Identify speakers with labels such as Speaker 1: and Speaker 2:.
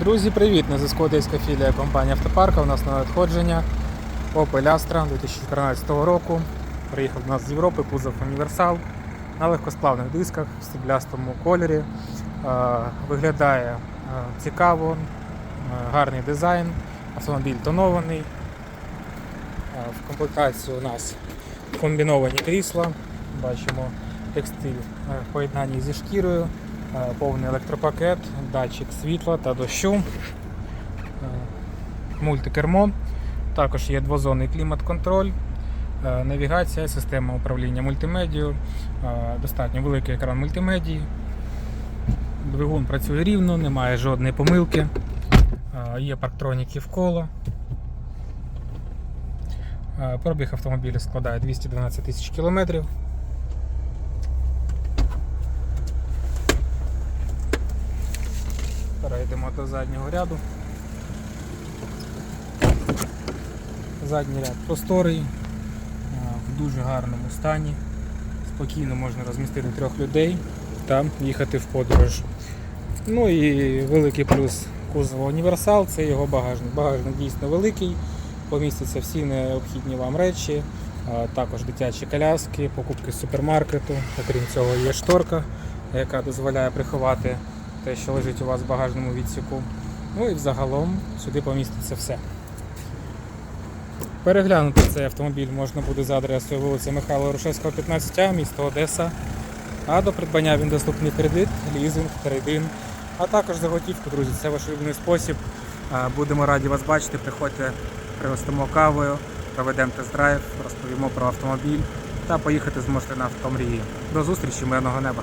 Speaker 1: Друзі, привіт! На зв'язку одеська філія компанії Автопарка. У нас на надходження Opel Astra 2014 року. Приїхав до нас з Європи, кузов універсал на легкосплавних дисках в стеблястому кольорі. Виглядає цікаво, гарний дизайн, автомобіль тонований. В комплектації у нас комбіновані крісла. Бачимо текстиль в поєднанні зі шкірою, повний електропакет, датчик світла та дощу, е, мультикермо. Також є двозонний клімат-контроль, е, навігація, система управління мультимедією, е, достатньо великий екран мультимедії. Двигун працює рівно, немає жодної помилки. Е, Є парктроніки вколо. Е, Пробіг автомобіля складає 212 тисяч кілометрів. Перейдемо до заднього ряду. Задній ряд просторий, в дуже гарному стані. Спокійно можна розмістити трьох людей та їхати в подорож. Ну і великий плюс кузова універсал це його багажник. Багажник дійсно великий, помістяться всі необхідні вам речі, також дитячі коляски, покупки з супермаркету. Окрім цього, є шторка, яка дозволяє приховати те, що лежить у вас в багажному відсіку. Ну і взагалом сюди поміститься все. Переглянути цей автомобіль можна буде за адресою вулиця Михайла Рушевського, 15А, місто Одеса. А до придбання він доступний кредит, лізинг, трейдин, а також заготівку, друзі. Це ваш улюблений спосіб. Будемо раді вас бачити. Приходьте, пригостимо кавою, проведемо тест-драйв, розповімо про автомобіль та поїхати зможете на автомрії. До зустрічі, мирного неба!